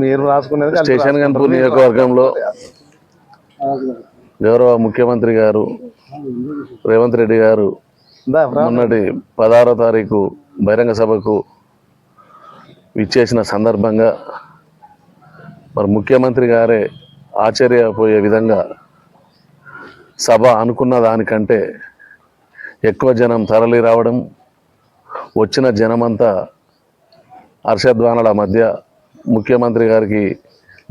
మీరు రాసుకునేది స్టేషన్. గన్పూర్ నియోజకవర్గంలో గౌరవ ముఖ్యమంత్రి గారు రేవంత్ రెడ్డి గారు. మొన్నటి పదహారో తారీఖు బహిరంగ సభకు ఇచ్చేసిన సందర్భంగా మరి ముఖ్యమంత్రి గారే ఆశ్చర్యపోయే విధంగా సభ అనుకున్న దానికంటే ఎక్కువ జనం తరలి రావడం వచ్చిన జనమంతా హర్షధ్వానాల మధ్య ముఖ్యమంత్రి గారికి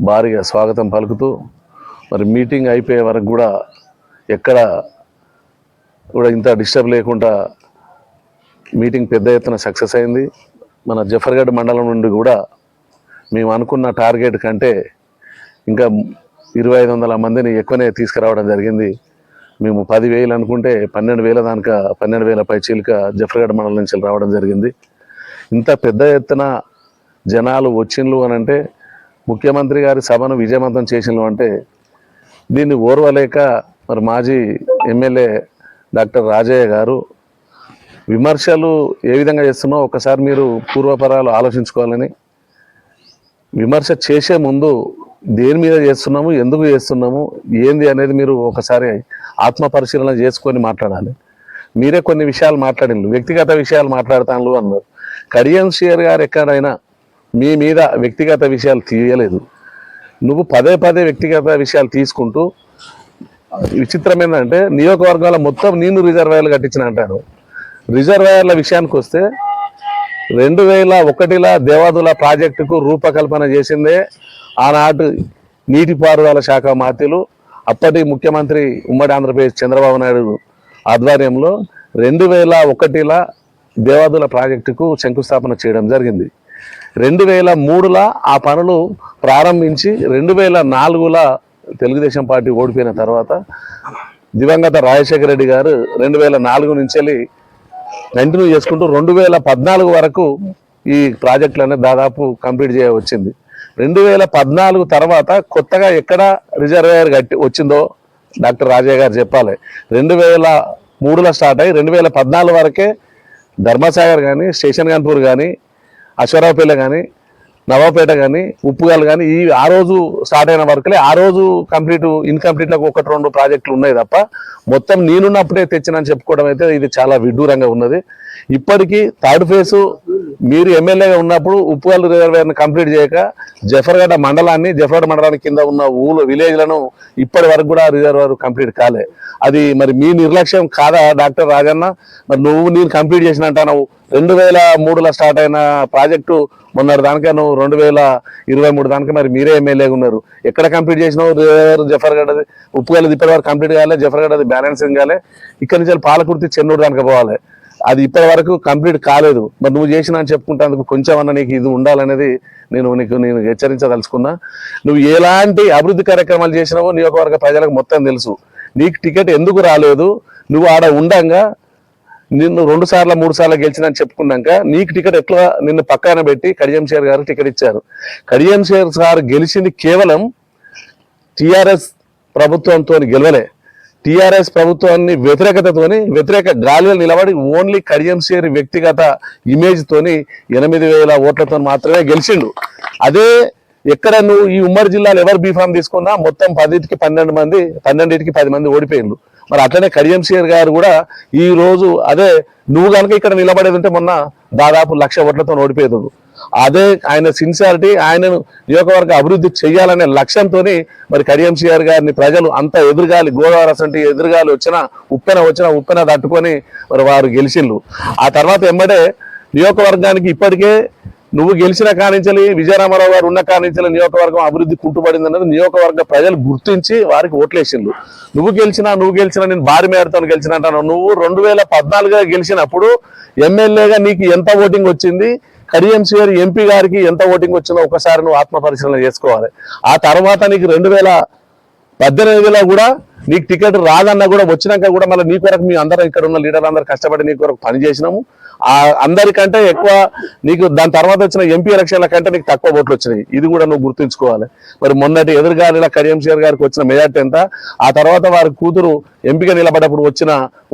భారీగా స్వాగతం పలుకుతూ మరి మీటింగ్ అయిపోయే వరకు కూడా ఎక్కడ కూడా ఇంత డిస్టర్బ్ లేకుండా మీటింగ్ పెద్ద ఎత్తున సక్సెస్ అయింది. మన జఫర్గఢ్ మండలం నుండి కూడా మేము అనుకున్న టార్గెట్ కంటే ఇంకా ఇరవై ఐదు వందల మందిని ఎక్కువనే తీసుకురావడం జరిగింది. మేము పదివేలు అనుకుంటే పన్నెండు వేల దానిక పన్నెండు వేల పై చీలిక జఫర్గఢ్ మండలం నుంచి రావడం జరిగింది. ఇంత పెద్ద ఎత్తున జనాలు వచ్చిండ్లు అని అంటే ముఖ్యమంత్రి గారి సభను విజయవంతం చేసిండ్లు అంటే దీన్ని ఓర్వలేక మరి మాజీ ఎమ్మెల్యే డాక్టర్ రాజయ్య గారు విమర్శలు ఏ విధంగా చేస్తున్నారో ఒకసారి మీరు పూర్వపరాలు ఆలోచించుకోవాలని విమర్శ చేసే ముందు దేని మీద చేస్తున్నాము ఎందుకు చేస్తున్నాము ఏంది అనేది మీరు ఒకసారి ఆత్మ పరిశీలన చేసుకొని మాట్లాడాలి. మీరే కొన్ని విషయాలు మాట్లాడిండ్రు వ్యక్తిగత విషయాలు మాట్లాడతాను అన్నారు. కడియం షియర్ గారు ఎక్కడైనా మీ మీద వ్యక్తిగత విషయాలు తీయలేదు. నువ్వు పదే పదే వ్యక్తిగత విషయాలు తీసుకుంటూ విచిత్రం ఏంటంటే నియోజకవర్గాల మొత్తం నేను రిజర్వాయర్లు కట్టించిన అంటారు. రిజర్వాయర్ల విషయానికి వస్తే రెండు వేల ఒకటిలా దేవాదుల ప్రాజెక్టుకు రూపకల్పన చేసిందే ఆనాటి నీటిపారుదల శాఖ మాత్యులు అప్పటి ముఖ్యమంత్రి ఉమ్మడి ఆంధ్రప్రదేశ్ చంద్రబాబు నాయుడు ఆధ్వర్యంలో రెండు వేల ఒకటిలా దేవాదుల ప్రాజెక్టుకు శంకుస్థాపన చేయడం జరిగింది. రెండు వేల మూడులో ఆ పనులు ప్రారంభించి రెండు వేల నాలుగులో తెలుగుదేశం పార్టీ ఓడిపోయిన తర్వాత దివంగత రాజశేఖర రెడ్డి గారు రెండు వేల నాలుగు నుంచి వెళ్ళి కంటిన్యూ చేసుకుంటూ రెండు వేల పద్నాలుగు వరకు ఈ ప్రాజెక్టులు దాదాపు కంప్లీట్ చేయవచ్చింది రెండు వేల పద్నాలుగు తర్వాత కొత్తగా ఎక్కడ రిజర్వేయర్ కట్టి వచ్చిందో డాక్టర్ రాజయ్య గారు చెప్పాలి. రెండు వేల మూడులో స్టార్ట్ అయ్యి రెండు వేల పద్నాలుగు వరకే ధర్మసాగర్ కానీ స్టేషన్ గన్పూర్ కానీ అశ్వరావుపేట కానీ నవాపేట కానీ ఉప్పుగాలు కానీ ఈ ఆ రోజు స్టార్ట్ అయిన వరకులే ఆ రోజు కంప్లీట్ ఇన్కంప్లీట్లకు ఒకటి రెండు ప్రాజెక్టులు ఉన్నాయి తప్ప మొత్తం నేనున్నప్పుడే తెచ్చినని చెప్పుకోవడం అయితే ఇది చాలా విడ్డూరంగా ఉన్నది. ఇప్పటికీ థర్డ్ ఫేజ్ మీరు ఎమ్మెల్యేగా ఉన్నప్పుడు ఉప్పుగాలు రిజర్వేర్ని కంప్లీట్ చేయక జఫర్గఢ మండలాన్ని జఫర్గఢ మండలానికి కింద ఉన్న ఊళ్ళో విలేజ్లను ఇప్పటి వరకు కూడా రిజర్వేర్ కంప్లీట్ కాలే. అది మరి మీ నిర్లక్ష్యం కాదా డాక్టర్ రాజన్న? మరి నువ్వు నేను కంప్లీట్ చేసినట్టు రెండు వేల మూడులో స్టార్ట్ అయిన ప్రాజెక్టు మొన్నటి దానికే నువ్వు రెండు వేల ఇరవై మూడు దానికే మరి మీరే ఎమ్మెల్యేగా ఉన్నారు. ఎక్కడ కంప్లీట్ చేసినావు రిజర్వాయర్ జఫర్గఢది ఉప్పుగల్లది ఇప్పటి వరకు కంప్లీట్ కాలే జఫర్గఢది బ్యాలెన్సింగ్ కాలే. ఇక్కడి నుంచి పాలకుర్తి చెన్నూరు దానికి పోవాలి. అది ఇప్పటి వరకు కంప్లీట్ కాలేదు. మరి నువ్వు చేసిన అని చెప్పుకుంటాను కొంచెం అన్న నీకు ఇది ఉండాలనేది నేను నీకు నేను హెచ్చరించదలుచుకున్నా. నువ్వు ఎలాంటి అభివృద్ధి కార్యక్రమాలు చేసినావో నియోజకవర్గ ప్రజలకు మొత్తం తెలుసు. నీకు టికెట్ ఎందుకు రాలేదు? నువ్వు ఆడ ఉండంగా నిన్ను రెండు సార్లు మూడు సార్లు గెలిచినని చెప్పుకున్నాక నీకు టికెట్ ఎట్లా నిన్ను పక్కన పెట్టి కడియం షేర్ గారు టికెట్ ఇచ్చారు. కడియం షేర్ గారు గెలిచింది కేవలం టిఆర్ఎస్ ప్రభుత్వంతో గెలవలే. టీఆర్ఎస్ ప్రభుత్వాన్ని వ్యతిరేకతతోని వ్యతిరేక గాలిలో నిలబడి ఓన్లీ కడియంశేరి వ్యక్తిగత ఇమేజ్ తోని ఎనిమిది వేల ఓట్లతో మాత్రమే గెలిచిండు. అదే ఎక్కడ నువ్వు ఈ ఉమ్మడి జిల్లాలో ఎవరు బీఫామ్ తీసుకున్నా మొత్తం పదిటికి పన్నెండు మంది పన్నెండింటికి పది మంది ఓడిపోయిండు మరి అట్లనే కడియం గారు కూడా ఈ రోజు అదే నువ్వు కనుక ఇక్కడ నిలబడేది ఉంటే మొన్న దాదాపు లక్ష ఓట్లతో ఓడిపోయేది. అదే ఆయన సిన్సియారిటీ ఆయనను నియోజకవర్గ అభివృద్ధి చేయాలనే లక్ష్యంతో మరి కడియంసీఆర్ గారిని ప్రజలు అంత ఎదురుగాలి గోదావరి అసంటి ఎదురుగాలి వచ్చినా ఉప్పెన వచ్చినా ఉప్పెన తట్టుకొని మరి వారు గెలిచిండ్రు ఆ తర్వాత ఎమ్మడే నియోజకవర్గానికి ఇప్పటికే నువ్వు గెలిచిన కానించలి విజయరామారావు గారు ఉన్న కానించలి నియోజకవర్గం అభివృద్ధి కుంటుపడింది అన్నది నియోజకవర్గ ప్రజలు గుర్తించి వారికి ఓట్లేసిండ్రు నువ్వు గెలిచినా నువ్వు గెలిచినా నేను భారీ మేరతో గెలిచిన అంటాను నువ్వు రెండు వేల పద్నాలుగుగా గెలిచినప్పుడు ఎమ్మెల్యేగా నీకు ఎంత ఓటింగ్ వచ్చింది? కరియంసీ గారు ఎంపీ గారికి ఎంత ఓటింగ్ వచ్చిందో ఒకసారి నువ్వు ఆత్మ పరిశీలన చేసుకోవాలి. ఆ తర్వాత నీకు రెండు వేల పద్దెనిమిదిలో కూడా నీకు టికెట్ రాదన్నా కూడా వచ్చినాక కూడా మళ్ళీ నీ కొరకు మీ అందరం ఇక్కడ ఉన్న లీడర్లు అందరూ కష్టపడి నీ కొరకు పని చేసినాము. ఆ అందరికంటే ఎక్కువ నీకు దాని తర్వాత వచ్చిన ఎంపీ ఎలక్షన్ల కంటే నీకు తక్కువ ఓట్లు వచ్చినాయి. ఇది కూడా నువ్వు గుర్తుంచుకోవాలి. మరి మొన్నటి ఎదురుగాలిలా కడియం గారికి వచ్చిన మెజార్టీ ఎంత? ఆ తర్వాత వారి కూతురు ఎంపిక నిలబడ్డప్పుడు వచ్చిన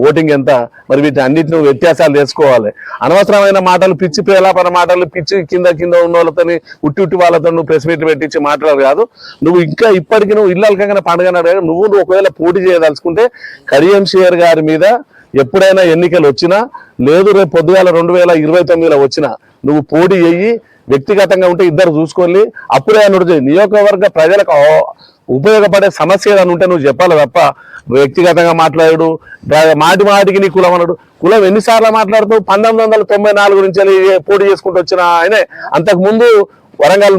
ఓటింగ్ ఎంత? మరి వీటి అన్నింటిని వ్యత్యాసాలు తెలుసుకోవాలి. అనవసరమైన మాటలు పిచ్చి ప్రేలాపన మాటలు పిచ్చి కింద కింద ఉన్న వాళ్ళతోని ఉట్టి ఉట్టి వాళ్ళతో నువ్వు ప్రెస్ మీట్ పెట్టించి మాట్లాడరు కాదు. నువ్వు ఇంకా ఇప్పటికి నువ్వు ఇల్లలకంగా పండుగ నువ్వు నువ్వు ఒకవేళ పోటీ చేయదలుచుకుంటే కడియం షేర్ గారి మీద ఎప్పుడైనా ఎన్నికలు వచ్చినా లేదు రేపు పొద్దుగాల రెండు వేల ఇరవై తొమ్మిదిలో వచ్చినా నువ్వు పోటీ చెయ్యి వ్యక్తిగతంగా ఉంటే ఇద్దరు చూసుకొని అప్పుడే అని నియోజకవర్గ ప్రజలకు ఉపయోగపడే సమస్య ఏదైనా ఉంటే నువ్వు చెప్పాలి తప్ప వ్యక్తిగతంగా మాట్లాడు మాటి మాటికి నీ కులం అన్నాడు కులం ఎన్నిసార్లు మాట్లాడుతూ పంతొమ్మిది వందల తొంభై నాలుగు నుంచి పోటీ చేసుకుంటూ వచ్చిన ఆయనే. అంతకు ముందు వరంగల్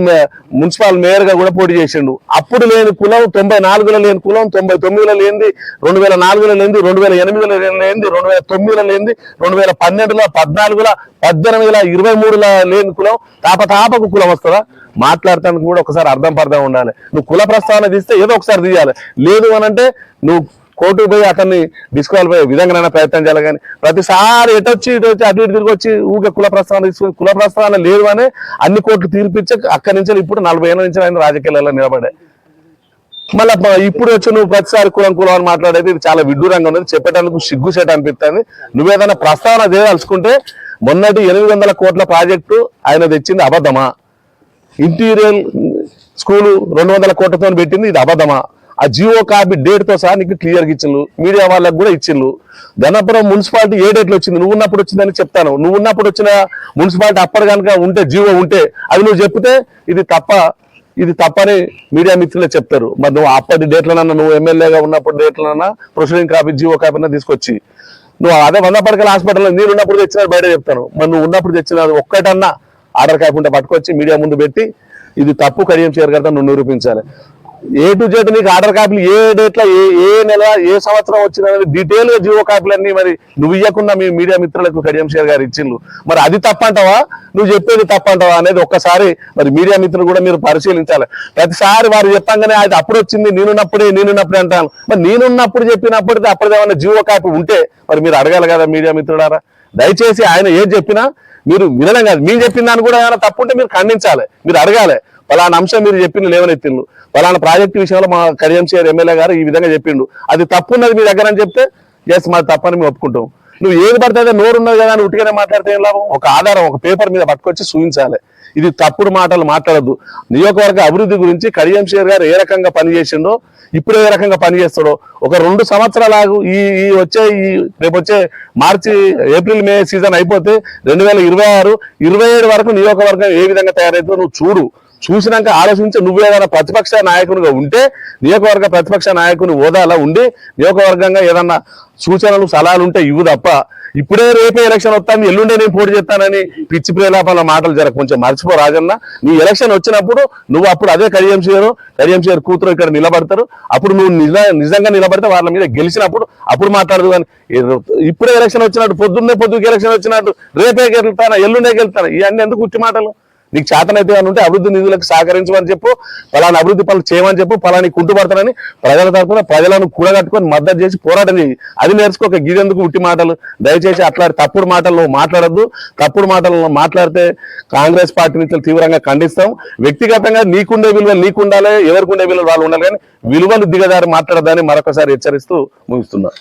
మున్సిపల్ మేయర్గా కూడా పోటీ చేసిండు. అప్పుడు లేని కులం తొంభై నాలుగులో లేని కులం తొంభై తొమ్మిదిలో లేనిది రెండు వేల నాలుగులో లేనిది రెండు వేల ఎనిమిదిలో లేనిది రెండు వేల తొమ్మిదిలో లేనిది రెండు వేల పన్నెండులో పద్నాలుగులో పద్దెనిమిదిలో ఇరవై మూడులో లేని కులం తాపతాపకు కులం వస్తుందా? మాట్లాడటానికి కూడా ఒకసారి అర్థం పర్థం ఉండాలి. నువ్వు కుల ప్రస్తావన తీస్తే ఏదో ఒకసారి తీయాలి. లేదు అనంటే నువ్వు కోర్టుకు పోయి అతన్ని డిస్క్వాలిఫై విధంగానైనా ప్రయత్నం చేయాలి కానీ ప్రతిసారి ఎటు వచ్చి ఇటు వచ్చి అటు ఇటు తిరిగి వచ్చి ఊకే కుల ప్రస్తావన తీసుకుని కుల ప్రస్తావన లేదు అని అన్ని కోర్టులు తీర్పించక అక్కడి నుంచి ఇప్పుడు నలభై ఏళ్ళ నుంచి ఆయన రాజకీయాలలో నిలబడే. మళ్ళీ ఇప్పుడు వచ్చి నువ్వు ప్రతిసారి కులం కులం అని మాట్లాడేది ఇది చాలా విడ్డూరంగా ఉన్నది. చెప్పేటానికి సిగ్గు సెట్ అనిపిస్తుంది నువ్వేదైనా ప్రస్తావన చేయదలుచుకుంటే మొన్నటి ఎనిమిది వందల కోట్ల ప్రాజెక్టు ఆయన తెచ్చింది అబద్ధమా? ఇంటీరియర్ స్కూలు రెండు వందల కోట్లతో పెట్టింది ఇది అబద్ధమా? ఆ జియో కాపీ డేట్తో సహా నీకు క్లియర్గా ఇచ్చిండ్రు. మీడియా వాళ్ళకు కూడా ఇచ్చిండ్రు. ధనపురం మున్సిపాలిటీ ఏ డేట్లో వచ్చింది? నువ్వు ఉన్నప్పుడు వచ్చిందని చెప్తాను. నువ్వు ఉన్నప్పుడు వచ్చిన మున్సిపాలిటీ అప్పటి కనుక ఉంటే జియో ఉంటే అది నువ్వు చెప్తే ఇది తప్ప ఇది తప్పని మీడియా మిత్రులే చెప్తారు. మరి నువ్వు అప్పటి డేట్లనన్నా నువ్వు ఎమ్మెల్యేగా ఉన్నప్పుడు డేట్లనన్నా ప్రొసీడింగ్ కాపీ జియో కాపీ తీసుకొచ్చి నువ్వు అదే వంద పడకల హాస్పిటల్లో నేను ఉన్నప్పుడు తెచ్చినది బయట చెప్తాను. మరి నువ్వు ఉన్నప్పుడు తెచ్చినది ఒక్కటన్నా ఆర్డర్ కాకుండా పట్టుకొచ్చి మీడియా ముందు పెట్టి ఇది తప్పు కడియం చేయగలుగుతా నువ్వు నిరూపించాలి. ఏ టు జెడ్ నీకు ఆర్డర్ కాపీలు ఏ డేట్లో ఏ ఏ నెల ఏ సంవత్సరం వచ్చిందనేది డీటెయిల్గా జీవో కాపీలన్నీ మరి నువ్వు ఇవ్వకుండా మీ మీడియా మిత్రులకు కడియం షేర్ గారు ఇచ్చిండ్రు. మరి అది తప్పంటావా? నువ్వు చెప్పేది తప్పంటావా అనేది ఒక్కసారి మరి మీడియా మిత్రులు కూడా మీరు పరిశీలించాలి. ప్రతిసారి వారు చెప్పంగానే అది అప్పుడు వచ్చింది నేనున్నప్పుడే నేనున్నప్పుడే అంటాను. మరి నేనున్నప్పుడు చెప్పినప్పుడు అప్పుడేమన్నా జీవో కాపీ ఉంటే మరి మీరు అడగాలి కదా మీడియా మిత్రుడారా దయచేసి ఆయన ఏం చెప్పినా మీరు వినడం కాదు. మీరు చెప్పిన దాన్ని కూడా ఏమైనా తప్పు ఉంటే మీరు ఖండించాలి. మీరు అడగాలి. పలానా అంశం మీరు చెప్పిండు లేవనెత్తిండు పలానా ప్రాజెక్టు విషయంలో మా కడియం చేరు ఎమ్మెల్యే గారు ఈ విధంగా చెప్పిండు అది తప్పు ఉన్నది మీ దగ్గర అని చెప్తే ఎస్ మాది తప్పని మేము ఒప్పుకుంటాం. నువ్వు ఏది పడితే నోరు ఉన్నది కదా అని ఉట్టిగానే మాట్లాడితే ఏం లాభం? ఒక ఆధారం ఒక పేపర్ మీద పట్టుకొచ్చి చూపించాలి. ఇది తప్పుడు మాటలు మాట్లాడద్దు. నియోజకవర్గ అభివృద్ధి గురించి కడియం గారు ఏ రకంగా పనిచేసిండో ఇప్పుడు ఏ రకంగా పనిచేస్తాడో ఒక రెండు సంవత్సరాలు ఈ ఈ వచ్చే ఈ రేపు వచ్చే మార్చి ఏప్రిల్ మే సీజన్ అయిపోతే రెండు వేల ఇరవై ఆరు ఇరవై ఏడు వరకు నియోజకవర్గం ఏ విధంగా తయారవుతుందో నువ్వు చూడు. చూసినాక ఆలోచించి నువ్వు ఏదైనా ప్రతిపక్ష నాయకునిగా ఉంటే నియోజకవర్గ ప్రతిపక్ష నాయకుని హోదాలో ఉండి నియోజకవర్గంగా ఏదన్నా సూచనలు సలహాలు ఉంటే ఇవ్వు తప్ప ఇప్పుడే రేపే ఎలక్షన్ వస్తాను ఎల్లుండే నేను పోటీ చేస్తానని పిచ్చి ప్రేలాపాల మాటలు జర కొంచెం మర్చిపో రాజన్న. నీ ఎలక్షన్ వచ్చినప్పుడు నువ్వు అప్పుడు అదే కడియం చేయరు కూతురు ఇక్కడ నిలబడతారు. అప్పుడు నువ్వు నిజ నిజంగా నిలబడితే వాళ్ళ మీద గెలిచినప్పుడు అప్పుడు మాట్లాడదు కానీ ఇప్పుడే ఎలక్షన్ వచ్చినట్టు పొద్దున్నే పొద్దుకి ఎలక్షన్ వచ్చినట్టు రేపే గెలుతానా ఎల్లుండే గెలుతానా ఇవన్నీ ఎందుకు ఉట్టి మాటలు? నీకు చేతనైతే అని ఉంటే అభివృద్ధి నిధులకు సహకరించమని చెప్పు పలానా అభివృద్ధి పనులు చేయమని చెప్పు పలాని కుంటుపడతానని ప్రజల తరఫున ప్రజలను కూడగట్టుకొని మద్దతు చేసి పోరాటం చేయి. అది నేర్చుకోక గిదెందుకు ఉట్టి మాటలు? దయచేసి అట్లా తప్పుడు మాటల్లో మాట్లాడద్దు. తప్పుడు మాటల్లో మాట్లాడితే కాంగ్రెస్ పార్టీ నుంచి తీవ్రంగా ఖండిస్తాం. వ్యక్తిగతంగా నీకుండే విలువలు నీకుండాలి ఎవరికి ఉండే విలువలు వాళ్ళు ఉండాలి కానీ విలువలు దిగదారి మాట్లాడదని మరొకసారి హెచ్చరిస్తూ ముగిస్తున్నారు